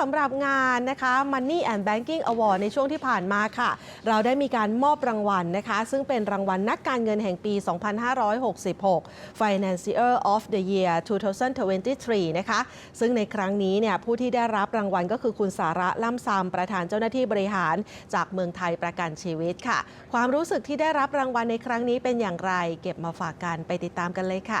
สำหรับงานนะคะ Money and Banking Award ในช่วงที่ผ่านมาค่ะ เราได้มีการมอบรางวัลนะคะ ซึ่งเป็นรางวัลนักการเงินแห่งปี 2566 Financier of the Year 2023 นะคะ ซึ่งในครั้งนี้เนี่ยผู้ที่ได้รับรางวัลก็คือคุณสาระล่ำซำประธานเจ้าหน้าที่บริหารจากเมืองไทยประกันชีวิตค่ะ ความรู้สึกที่ได้รับรางวัลในครั้งนี้เป็นอย่างไร เก็บมาฝากกันไปติดตามกันเลยค่ะ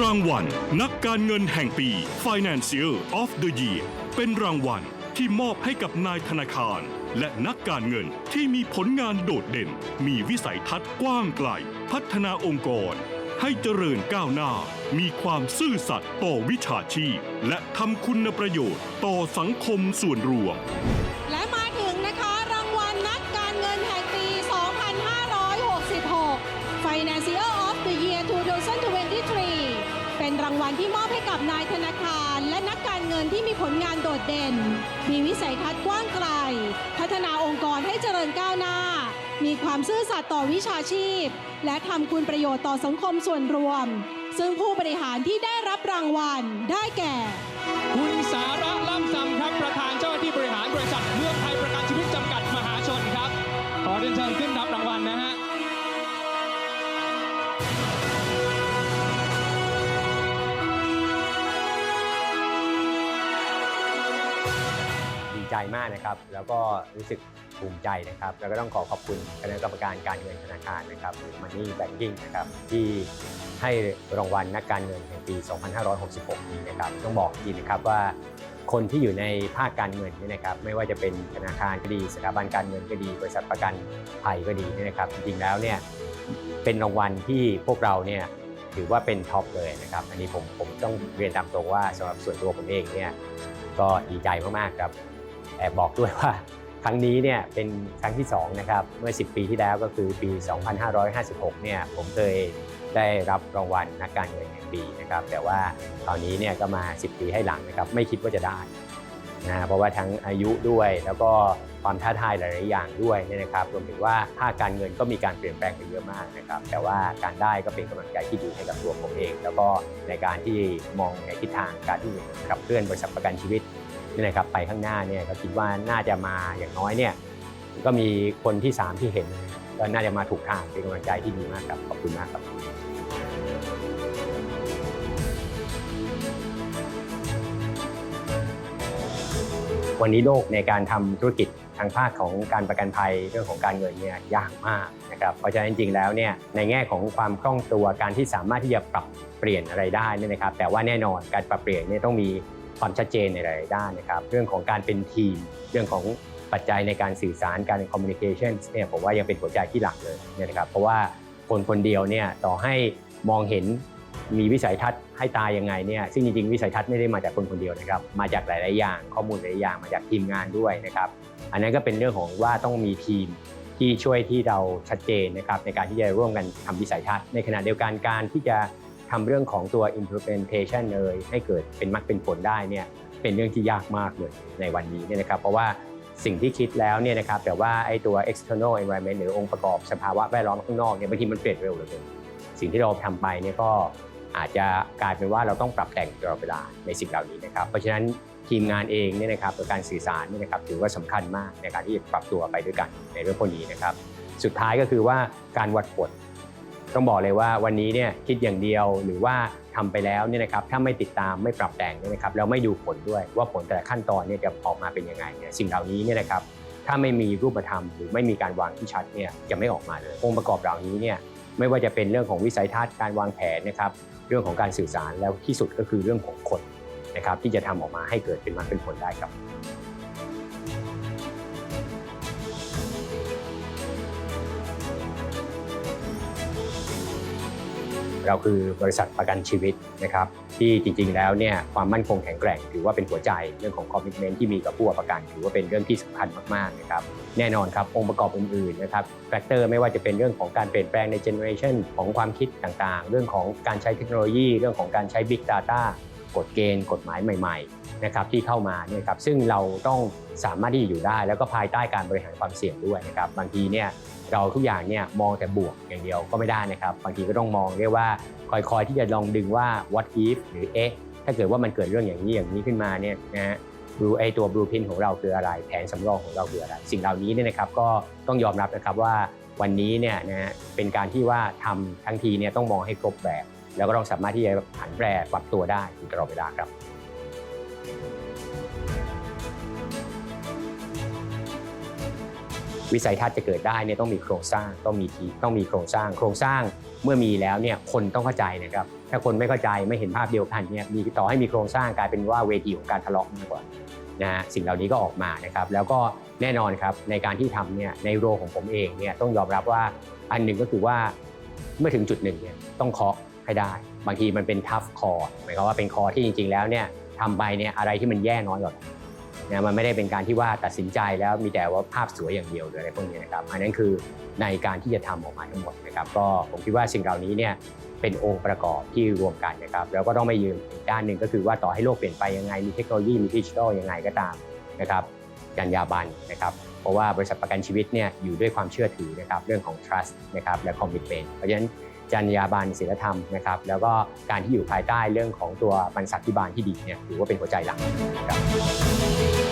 รางวัลนักการเงินแห่งปี Financier of the Year เป็นรางวัลที่มอบให้กับนายธนาคาร และนักการเงินที่มีผลงานโดดเด่น มีวิสัยทัศน์กว้างไกล พัฒนาองค์กร ให้เจริญก้าวหน้า มีความซื่อสัตย์ต่อวิชาชีพ และทำคุณประโยชน์ต่อสังคมส่วนรวม รางวัลที่มอบให้กับนายธนาคาร และนักการเงินที่มีผลงานโดดเด่น มีวิสัยทัศน์กว้างไกล พัฒนาองค์กรให้เจริญก้าวหน้า มีความซื่อสัตย์ต่อวิชาชีพ และทำคุณประโยชน์ต่อสังคมส่วนรวม ซึ่งผู้บริหารที่ได้รับรางวัลได้แก่ คุณสาระล่ำซำครับประธานเจ้าหน้าที่บริหารบริษัทเมืองไทยประกันชีวิตจำกัดมหาชนครับ ขอเรียนเชิญขึ้นรับ ใจมากนะครับ แล้วก็รู้สึกภูมิใจนะครับ แล้วก็ต้องขอขอบคุณคณะกรรมการการเงินธนาคารนะครับหรือ Money Banking นะครับที่ให้รางวัลนักการเงินแห่งปี 2566 นี้นะครับ ต้องบอกจริงนะครับว่าคนที่อยู่ในภาคการเงินนี่นะครับ ไม่ว่าจะเป็นธนาคารก็ดีสถาบันการเงินก็ดี บริษัทประกันภัยก็ดีนี่นะครับ จริงๆแล้วเนี่ยเป็นรางวัลที่พวกเราเนี่ยถือว่าเป็นท็อปเลยนะครับ อันนี้ผมผมต้องเรียนตามตรงว่าสำหรับส่วนตัวผมเองเนี่ยก็ดีใจมากๆครับ แอบบอกด้วยว่าครั้งนี้เนี่ยเป็นครั้งที่ 2 นะครับ เมื่อ 10 ปีที่แล้วก็คือปี 2556 เนี่ยผมเคยได้รับรางวัลนักการเงินแห่งปีนะครับ แต่ว่าคราวนี้เนี่ยก็มา 10 ปีให้หลังนะครับไม่คิดว่าจะได้นะเพราะว่าทั้งอายุด้วยแล้วก็ความท้าทายหลายๆอย่างด้วยเนี่ยนะครับรวมถึงว่าภาคการเงินก็มีการเปลี่ยนแปลงไปเยอะมากนะครับ แต่ว่าการได้ก็เป็นกำลังใจที่ดีให้กับตัวผมเอง แล้วก็ในการที่มองในทิศทางการที่ขับเคลื่อนบริษัทประกันชีวิต นี่นะครับไปข้างหน้าเนี่ยก็คิดว่าน่าจะมาอย่างน้อยเนี่ยก็มีคนที่ 3 ที่เห็นก็น่าจะมาถูกทางเป็นกำลังใจที่ดีมากครับขอบคุณมากครับวันนี้โลกในการทำธุรกิจทางภาคของการประกันภัยเรื่องของการเงินเนี่ยยากมากนะครับเพราะฉะนั้นจริงๆแล้วเนี่ยในแง่ของความคล่องตัวการที่สามารถที่จะปรับเปลี่ยนอะไรได้นี่นะครับ แต่ว่าแน่นอนการปรับเปลี่ยนเนี่ยต้องมี ความชัดเจนในหลายด้านนะครับ เรื่องของการเป็นทีม เรื่องของปัจจัยในการสื่อสารการคอมมิวนิเคชันเนี่ยผมว่ายังเป็นหัวใจที่หลักเลยนะครับ เพราะว่าคนคนเดียวเนี่ยต่อให้มองเห็นมีวิสัยทัศน์ให้ตายยังไงเนี่ยซึ่งจริงๆวิสัยทัศน์ไม่ได้มาจากคนคนเดียวนะครับ มาจากหลาย ๆ อย่าง ข้อมูลหลายอย่างมาจากทีมงานด้วยนะครับ อันนั้นก็เป็นเรื่องของว่าต้องมีทีมที่ช่วยที่เราชัดเจนนะครับในการที่จะร่วมกันทำวิสัยทัศน์ในขณะเดียวกันการที่จะ ทำเรื่องของตัว implementation เลยให้เกิดเป็นมรรคเป็นผลได้เนี่ยเป็นเรื่องที่ยากมากเลยในวันนี้เนี่ยนะครับ เพราะว่าสิ่งที่คิดแล้วเนี่ยนะครับแต่ว่าไอ้ตัว external environment หรือองค์ประกอบสภาวะแวดล้อมข้างนอกเนี่ยบางทีมันเปลี่ยนเร็วเหลือเกินสิ่งที่เราทำไปเนี่ยก็อาจจะกลายเป็นว่าเราต้องปรับแต่งตลอดเวลาในสิ่งเหล่านี้นะครับ เพราะฉะนั้นทีมงานเองเนี่ยนะครับกับการสื่อสารเนี่ยนะครับถือว่าสำคัญมากในการที่จะปรับตัวไปด้วยกันในเรื่องพวกนี้นะครับ สุดท้ายก็คือว่าการวัดผล ต้องบอกเลยว่าวันนี้เนี่ยคิดอย่างเดียวหรือว่าทำไปแล้วเนี่ยนะครับถ้าไม่ติดตามไม่ปรับแต่งเนี่ยนะครับแล้วไม่ดูผลด้วยว่าผลแต่ละขั้นตอนเนี่ยจะออกมาเป็นยังไงเนี่ยสิ่งเหล่านี้เนี่ยนะครับถ้าไม่มีรูปธรรม หรือไม่มีการวางที่ชัดเนี่ยจะไม่ออกมาเลยองค์ประกอบเหล่านี้เนี่ยไม่ว่าจะเป็นเรื่องของวิสัยทัศน์การวางแผนนะครับเรื่องของการสื่อสารแล้วที่สุดก็คือเรื่องของคนนะครับที่จะทำออกมาให้เกิดเป็นมรรคเป็นผลได้ครับ เราคือบริษัทประกันชีวิตนะครับที่จริง ๆ แล้วเนี่ยความมั่นคงแข็งแกร่ง ถือว่าเป็นหัวใจเรื่องของคอมมิชเมนที่มีกับผู้ประกันถือว่าเป็นเรื่องที่สำคัญมากๆนะครับแน่นอนครับองค์ประกอบอื่นๆนะครับแฟกเตอร์ไม่ว่าจะเป็นเรื่องของการเปลี่ยนแปลงในเจเนอเรชันของความคิดต่างๆ เรื่องของการใช้เทคโนโลยี เรื่องของการใช้ Big Data กฎเกณฑ์กฎหมายใหม่ๆนะครับที่เข้ามาเนี่ยครับซึ่งเราต้องสามารถที่จะอยู่ได้ แล้วก็ภายใต้การบริหารความเสี่ยงด้วยนะครับบางทีเนี่ย เราทุกอย่างเนี่ยมองแต่บวกอย่างเดียวก็ไม่ได้นะครับบางทีก็ต้องมองเรียกว่าคอยๆที่จะลองดึงว่า what if หรือเอ๊ะถ้าเกิดว่ามันเกิดเรื่องอย่างนี้อย่างนี้ขึ้นมาเนี่ยนะฮะดูไอตัว blueprint ของเราคืออะไร แผนสำรองของเราคืออะไร สิ่งเหล่านี้เนี่ยนะครับก็ต้องยอมรับนะครับว่าวันนี้เนี่ยนะฮะเป็นการที่ว่าทำทั้งทีเนี่ยต้องมองให้ครบแบบ แล้วก็ต้องสามารถที่จะผันแปรปรับตัวได้อยู่ตลอดเวลาครับ วิสัยทัศน์จะเกิดได้เนี่ยต้องมีโครงสร้างต้องมีทีต้องมีโครงสร้าง โครงสร้างเมื่อมีแล้วเนี่ยคนต้องเข้าใจนะครับ ถ้าคนไม่เข้าใจไม่เห็นภาพเดียวกันเนี่ยมีต่อให้มีโครงสร้างกลายเป็นว่าเวทีของการทะเลาะมากกว่านะฮะสิ่งเหล่านี้ก็ออกมานะครับ แล้วก็แน่นอนครับในการที่ทำเนี่ยในโรของผมเองเนี่ยต้องยอมรับว่าอันหนึ่งก็คือว่าเมื่อถึงจุดหนึ่งเนี่ยต้องเคาะให้ได้ บางทีมันเป็นทัฟคอหมายความว่าเป็นคอที่จริง ๆ แล้วเนี่ยทำไปเนี่ยอะไรที่มันแย่น้อยกว่า นะมันไม่ได้เป็นการที่ว่าตัดสินใจแล้วมีแต่ว่าภาพสวยอย่างเดียวหรืออะไรพวกนี้นะครับอันนั้นคือในการที่จะทำออกมาทั้งหมดนะครับก็ผมคิดว่าสิ่งเหล่านี้เนี่ยเป็นองค์ประกอบที่รวมกันนะครับแล้วก็ต้องไม่ยืมอีกด้านหนึ่งก็คือว่าต่อให้โลกเปลี่ยนไปยังไงมีเทคโนโลยีมีดิจิทัลยังไงก็ตามนะครับจรรยาบรรณนะครับเพราะว่าบริษัทประกันชีวิตเนี่ยอยู่ด้วยความเชื่อถือนะครับเรื่องของ trust นะครับและ commitment เพราะฉะนั้น จรรยาบรรณศีลธรรมนะครับแล้วก็การที่อยู่ภายใต้เรื่องของตัวบรรษัทพิบาลที่ดีเนี่ยถือว่าเป็นหัวใจหลักนะครับ